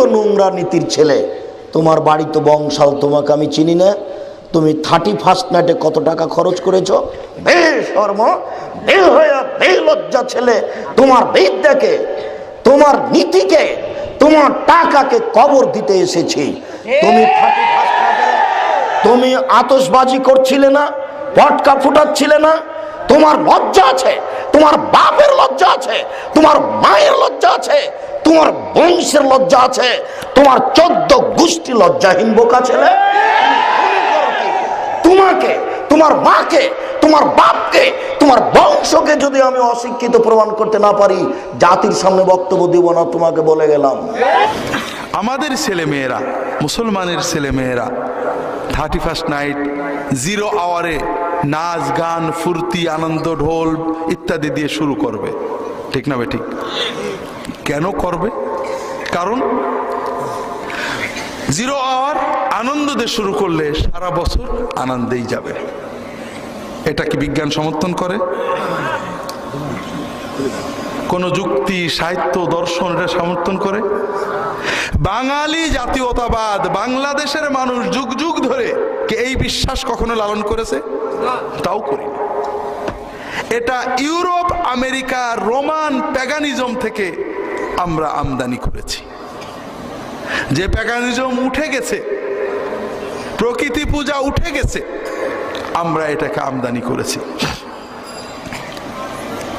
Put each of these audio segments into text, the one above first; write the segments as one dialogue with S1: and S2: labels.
S1: তো নোংরা নীতির ছেলে। তোমার বাড়ি তো বংশাল, তোমাকে আমি চিনি না। তুমি থার্টি ফার্স্ট নাইটে কত টাকা খরচ করেছ? বেশর্ম বেল বেলজ্জা ছেলে, তোমার বিদ্যাকে, তোমার নীতিকে, তোমার টাকাকে কবর দিতে এসেছি। তুমি 31st night এ তুমি আতসবাজি করছিলে না, পটকা ফুটাচ্ছিলে না। তোমার লজ্জা আছে, তোমার বাপের লজ্জা আছে, তোমার মায়ের লজ্জা আছে তোমার বংশের লজ্জা আছে, তোমার চোদ্দ গোষ্ঠী লজ্জাহীন বোকা ছেলে। তোমাকে, তোমার মাকে, তোমার বাপকে, তোমার বংশকে যদি আমি অশিক্ষিত প্রমাণ করতে না পারি, জাতির সামনে বক্তব্য দিব না, তোমাকে বলে গেলাম।
S2: আমাদের ছেলে মেয়েরা, মুসলমানের ছেলে মেয়েরা থার্টি ফার্স্ট নাইট জিরো আওয়ারে নাচ, গান, ফুর্তি, আনন্দ, ঢোল ইত্যাদি দিয়ে শুরু করবে। ঠিক না ঠিক? কেন করবে? কারণ জিরো আওয়ার আনন্দ দিয়ে শুরু করলে সারা বছর আনন্দেই যাবে। এটা কি বিজ্ঞান সমর্থন করে? কোন যুক্তি, সাহিত্য, দর্শন এটা সমর্থন করে? বাঙালি জাতীয়তাবাদ, বাংলাদেশের মানুষ যুগ যুগ ধরে কে এই বিশ্বাস কখনো লালন করেছে? তাও করি এটা ইউরোপ, আমেরিকা, রোমান প্যাগানিজম থেকে আমরা আমদানি করেছি। যে প্যাগানিজম উঠে গেছে, প্রকৃতি পূজা উঠে গেছে, আমরা এটাকে আমদানি করেছি।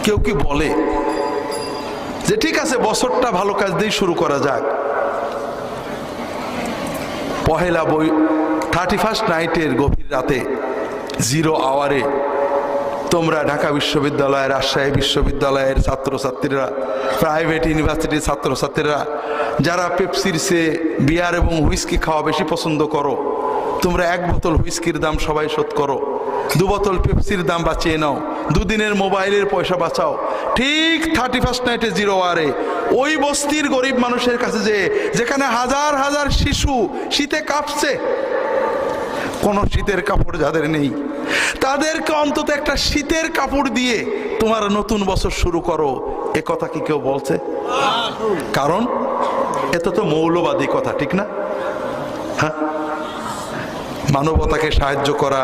S2: কেউ কি বলে যে, ঠিক আছে, বছরটা ভালো কাজ দিয়ে শুরু করা যাক। পহেলা বই থার্টি ফার্স্ট নাইটের গভীর রাতে জিরো আওয়ারে তোমরা ঢাকা বিশ্ববিদ্যালয় রাজশাহী বিশ্ববিদ্যালয়ের ছাত্রছাত্রীরা প্রাইভেট ইউনিভার্সিটির ছাত্রছাত্রীরা, যারা পেপসির সে বিয়ার এবং হুইস্কি খাওয়া বেশি পছন্দ করো, তোমরা এক বোতল হুইস্কির দাম সবাই শোধ করো। দু বোতল পেপসির দাম বাঁচিয়ে নাও। দুদিনের মোবাইলের পয়সা বাঁচাও। ঠিক থার্টি ফার্স্ট নাইটে জিরো আরে ওই বস্তির গরিব মানুষের কাছে যে, যেখানে হাজার হাজার শিশু শীতে কাঁপছে, কোনো শীতের কাপড় যাদের নেই তাদেরকে অন্তত একটা শীতের কাপড় দিয়ে তোমার নতুন বছর শুরু করো। এ কথা কি কেউ বলছে? কারণ এত তো মৌলবাদী কথা, ঠিক না? হ্যাঁ? মানবতাকে সাহায্য করা,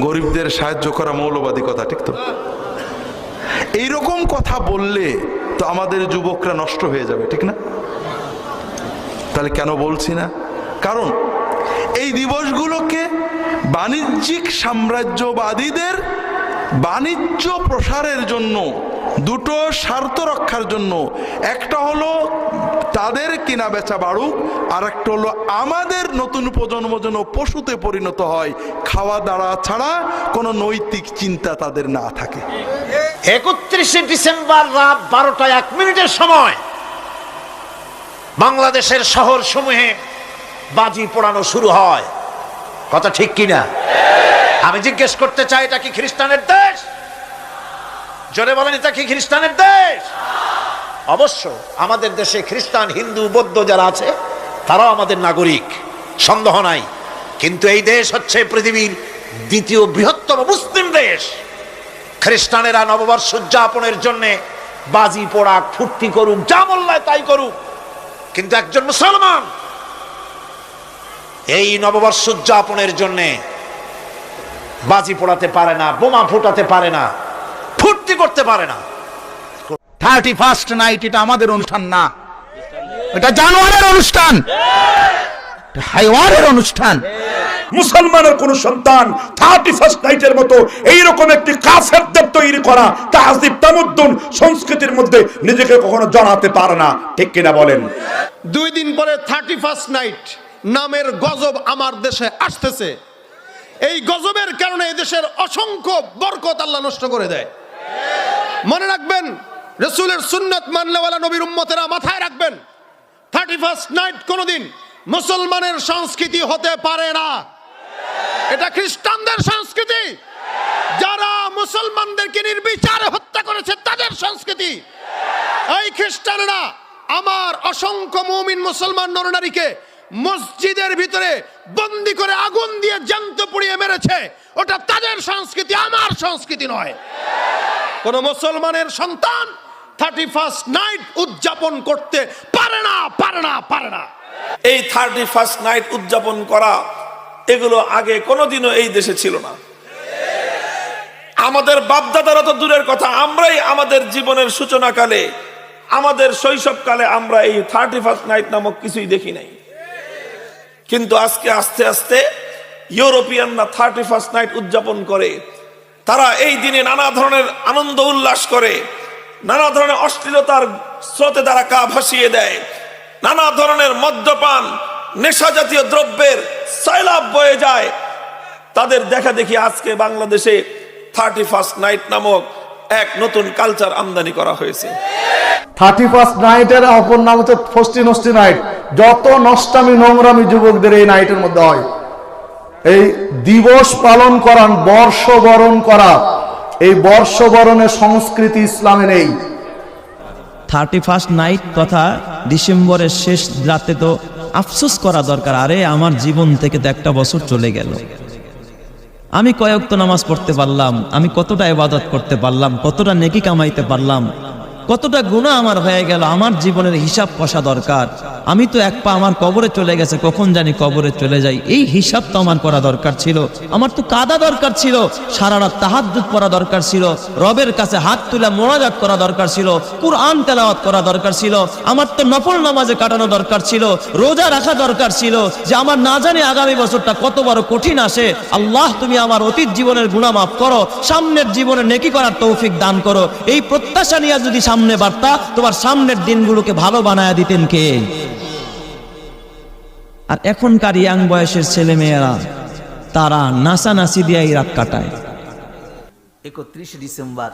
S2: গরিবদের সাহায্য করা মৌলবাদী কথা, ঠিক তো? এইরকম কথা বললে তো আমাদের যুবকরা নষ্ট হয়ে যাবে, ঠিক না? তাহলে কেন বলছি না? কারণ এই দিবসগুলোকে বাণিজ্যিক সাম্রাজ্যবাদীদের বাণিজ্য প্রসারের জন্য, দুটো স্বার্থ রক্ষার জন্য। একটা হলো তাদের কিনা বেচা বাড়ুক আর একটা হলো আমাদের নতুন প্রজন্ম যেন পশুতে পরিণত হয়। খাওয়া দাওয়া ছাড়া কোনো নৈতিক চিন্তা তাদের না থাকে।
S3: একত্রিশে ডিসেম্বর রাত বারোটা এক মিনিটের সময় বাংলাদেশের শহর সমূহে বাজি পোড়ানো শুরু হয়। কথা ঠিক কিনা? আমি জিজ্ঞেস করতে চাই, এটা কি খ্রিস্টানের দেশ? জোরে বলেন, এটা কি খ্রিস্টানের দেশ? অবশ্য আমাদের দেশে খ্রিস্টান, হিন্দু, বৌদ্ধ যারা আছে, তারাও আমাদের নাগরিক, সন্দেহ নাই। কিন্তু এই দেশ হচ্ছে পৃথিবীর দ্বিতীয় বৃহত্তম মুসলিম দেশ। খ্রিস্টানেরা নববর্ষ উদযাপনের জন্য বাজি পোড়াক ফুর্তি করুক, যা মোল্লায় তাই করুক। কিন্তু একজন মুসলমান এই নববর্ষ উদযাপনের জন্য বাজি পোড়াতে পারে না বোমা ফুটাতে পারে না ফুর্তি করতে পারে না।
S4: থার্টি ফার্স্ট নাইট এটা আমাদের অনুষ্ঠান না। এটা জানোয়ারের অনুষ্ঠান। এটা হাইওয়ানের অনুষ্ঠান।
S5: মুসলমানের কোন সন্তান থার্টি ফার্স্ট নাইটের মতো এইরকম একটি কাফের দেব তৈরি করা তাহজিব তামুদ্দুন সংস্কৃতির মধ্যে নিজেকে কখনো জানাতে পারে না। ঠিক কিনা বলেন?
S6: দুই দিন পরে থার্টি ফার্স্ট নাইট নামের গজব আমার দেশে আসতেছে। এই গজবের কারণে দেশের অসংখ্য বরকত আল্লাহ নষ্ট করে দেয়। মনে রাখবেন, রসুলের সুন্নত মানলেওয়ালা নবীর উম্মতেরা মাথায় রাখবেন থার্টি ফার্স্ট নাইট কোনোদিন মুসলমানের সংস্কৃতি হতে পারে না। এটা খ্রিস্টানদের সংস্কৃতি। যারা মুসলমানদেরকে নির্বিচারে হত্যা করেছে, তাদের সংস্কৃতি। এই খ্রিস্টানরা আমার অসংখ্য মুমিন মুসলমান নরনারীকে মসজিদের ভিতরে বন্দি করে আগুন দিয়ে জ্যান্ত পুড়িয়ে মেরেছে। ওটা তাদের সংস্কৃতি, আমার সংস্কৃতি নয়। কোন মুসলমানের সন্তান থার্টি ফার্স্ট নাইট উদযাপন করতে পারে না পারে না পারে না।
S7: এই থার্টি ফার্স্ট নাইট উদযাপন করা, এগুলো আগে কোনোদিনও এই দেশে ছিল না। আমাদের বাপদাদারা তো দূরের কথা, আমরাই আমাদের জীবনের সূচনাকালে, আমাদের শৈশবকালে আমরা এই থার্টি ফার্স্ট নাইট নামক কিছুই দেখি নাই। কিন্তু আজকে আস্তে আস্তে ইউরোপিয়ানরা থার্টি ফার্স্ট নাইট উদযাপন করে। তারা এই দিনে নানা ধরনের আনন্দ উল্লাস করে, নানা ধরনের অশ্লীলতার স্রোতে তারা কা ভাসিয়ে দেয়, নানা ধরনের মদ্যপান নেশা জাতীয় দ্রব্যের সয়লাভ বয়ে যায়। তাদের দেখা দেখি আজকে বাংলাদেশে থার্টি ফার্স্ট নাইট নামক এক নতুন কালচার আমদানি করা হয়েছে।
S6: থার্টি ফার্স্ট নাইটের অপর নাম হচ্ছে ফষ্টি নষ্টি নাইট। যত নষ্টামি নোংরামি যুবকদের এই নাইটের মধ্যে হয়। এই দিবস পালন করান বর্ষবরণ করা। এই বর্ষবরণের সংস্কৃতি ইসলামে নেই।
S8: থার্টি ফার্স্ট নাইট তথা ডিসেম্বরের শেষ রাতে তো আফসোস করা দরকার। আরে আমার জীবন থেকে তো একটা বছর চলে গেল। আমি কয়েকত নামাজ পড়তে পারলাম আমি কতটা ইবাদত করতে পারলাম কতটা নেকি কামাইতে পারলাম। কতটা গুণা আমার হয়ে গেল, আমার জীবনের হিসাব কষা দরকার। আমি তো এক পা আমার কবরে চলে গেছে, কখন জানি কবরে চলে যাই। এই হিসাব তো আমার করা দরকার ছিল, আমার তো কাদা দরকার ছিল, সারা রাত তাহাজ্জুদ পড়া দরকার ছিল, রবের কাছে হাত তুলে মোনাজাত করা দরকার ছিল, কুরআন তেলাওয়াত করা দরকার ছিল, আমার তো নফল নামাজে কাটানো দরকার ছিল, রোজা রাখা দরকার ছিল যে আমার না জানি আগামী বছরটা কত বড় কঠিন আসে। আল্লাহ তুমি আমার অতীত জীবনের গুণা মাফ করো, সামনের জীবনে নেকি করার তৌফিক দান করো। এই প্রত্যাশা নিয়ে যদি সামনে বার্তা, তোমার সামনের দিনগুলোকে ভালো বানায় দিতেন কে? আর এখনকার ইয়াং বয়সের ছেলে মেয়েরা তারা নাচানাচি দিয়েই রাত কাটায়।
S9: একত্রিশে ডিসেম্বর,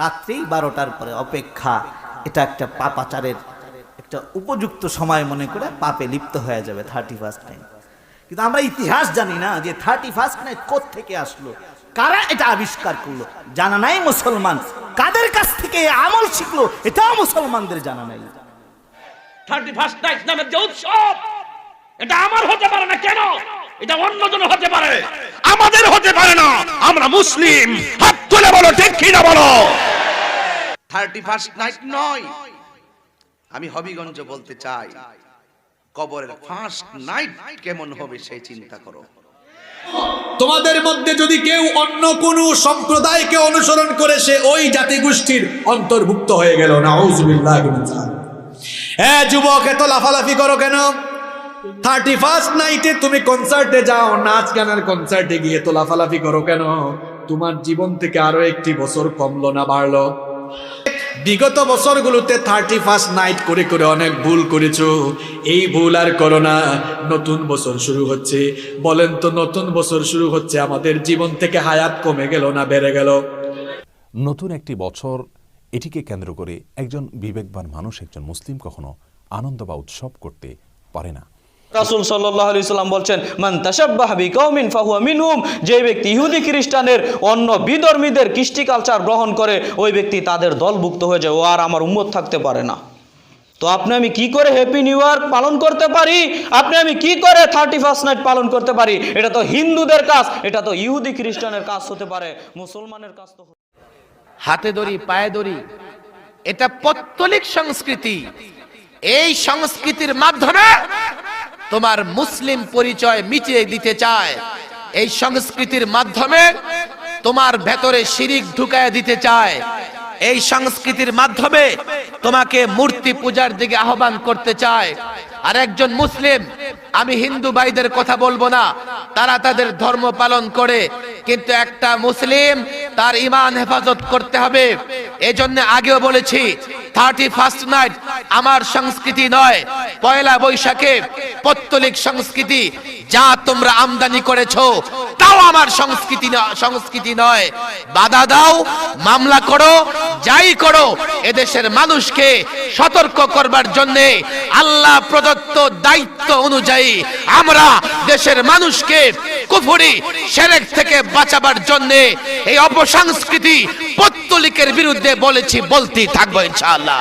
S9: রাত্রেই বারোটার পরে অপেক্ষা, এটা একটা পাপাচারের একটা উপযুক্ত সময় মনে করে পাপে লিপ্ত হয়ে যাবে থার্টি ফার্স্ট নাইট কিন্তু আমরা ইতিহাস জানি না যে থার্টি ফার্স্ট নাইট থেকে আসলো, কারা এটা আবিষ্কার করল? জানা নাই মুসলমান। কাদের কাছ থেকে আমল শিখলো এটাও মুসলমানদের জানা নাই।
S10: থার্টি ফার্স্ট নাইট নামের যে উৎসব এটা আমার হতে পারে না কেন? এটা অন্যজন হতে পারে। আমাদের হতে পারে না। আমরা মুসলিম। হাত তুলে বলো ঠিক কিনা বলো?
S11: থার্টি ফার্স্ট নাইট নয়। আমি হবিগঞ্জ বলতে চাই কবরের ফার্স্ট নাইট কেমন হবে সেই চিন্তা করো।
S12: তোমাদের মধ্যে যদি কেউ অন্য কোন সম্প্রদায়কে অনুসরণ করে, সে ওই জাতিগোষ্ঠীর অন্তর্ভুক্ত হয়ে গেল। না হ্যাঁ যুবক, এত লাফালাফি করো কেন? থার্টি ফার্স্ট নাইটে তুমি কনসার্টে যাও, নাচ গানের কনসার্টে গিয়ে তো লাফালাফি করো কেন? তোমার জীবন থেকে আরও একটি বছর কমলো না, বাড়লো। বিগত বছরগুলোতে থার্টি ফার্স্ট নাইট করে করে অনেক ভুল করেছ। এই ভুল আর করো না। নতুন বছর শুরু হচ্ছে। বলেন তো, নতুন বছর শুরু হচ্ছে, আমাদের জীবন থেকে হায়াত কমে গেল না বেড়ে গেল?
S13: নতুন একটি বছর এটিকে কেন্দ্র করে একজন বিবেকবান মানুষ, একজন মুসলিম কখনো আনন্দ বা উৎসব করতে পারে না।
S8: রাসূল সাল্লাল্লাহু আলাইহি সাল্লাম বলছেন, মান তাশাব্বাহা বিকাউমিন ফাহুয়া মিনহুম যে ব্যক্তি ইহুদি খ্রিস্টানের অন্য বিধর্মীদের কৃষ্টি কালচার গ্রহণ করে, ওই ব্যক্তি তাদের দলভুক্ত হয়ে যায়, ও আর আমার উম্মত থাকতে পারে না। তো আপনি আমি কি করে হ্যাপি নিউ ইয়ার পালন করতে পারি? আপনি আমি কি করে থার্টি ফার্স্ট নাইট পালন করতে পারি? এটা তো হিন্দুদের কাজ, এটা তো ইহুদি খ্রিস্টানের কাজ হতে পারে, মুসলমানের কাজ তো
S11: হাতে দড়ি, পায়ে দড়ি, এটা পত্তলিক সংস্কৃতি। এই সংস্কৃতির মাধ্যমে তোমার মুসলিম পরিচয় মিটিয়ে দিতে চায়। এই সংস্কৃতির মাধ্যমে তোমার ভেতরে শিরিক ঢুকায় দিতে চায়। এই সংস্কৃতির মাধ্যমে তোমাকে মূর্তি পূজার দিকে আহ্বান করতে চায়। আর একজন মুসলিম, আমি হিন্দু ভাইদের কথা বলব না, তারা তাদের ধর্ম পালন করে, কিন্তু একটা মুসলিম তার ইমান হেফাজত করতে হবে। এজন্য আগেও বলেছি থার্টি ফার্স্ট নাইট আমার সংস্কৃতি নয়। পয়লা বৈশাখে পত্তলিক সংস্কৃতি, যা তোমরা আমদানি করেছ, তাও আমার সংস্কৃতি সংস্কৃতি নয়। বাধা দাও, মামলা করো, যাই করো, এদেশের মানুষকে সতর্ক করবার জন্য আল্লাহ প্রদত্ত দায়িত্ব অনুযায়ী আমরা দেশের মানুষকে কুফুরি সেরেক থেকে বাঁচাবার জন্য এই অপসংস্কৃতি পত্তলিকের বিরুদ্ধে বলেছি বলতেই থাকব ইনশাআল্লাহ।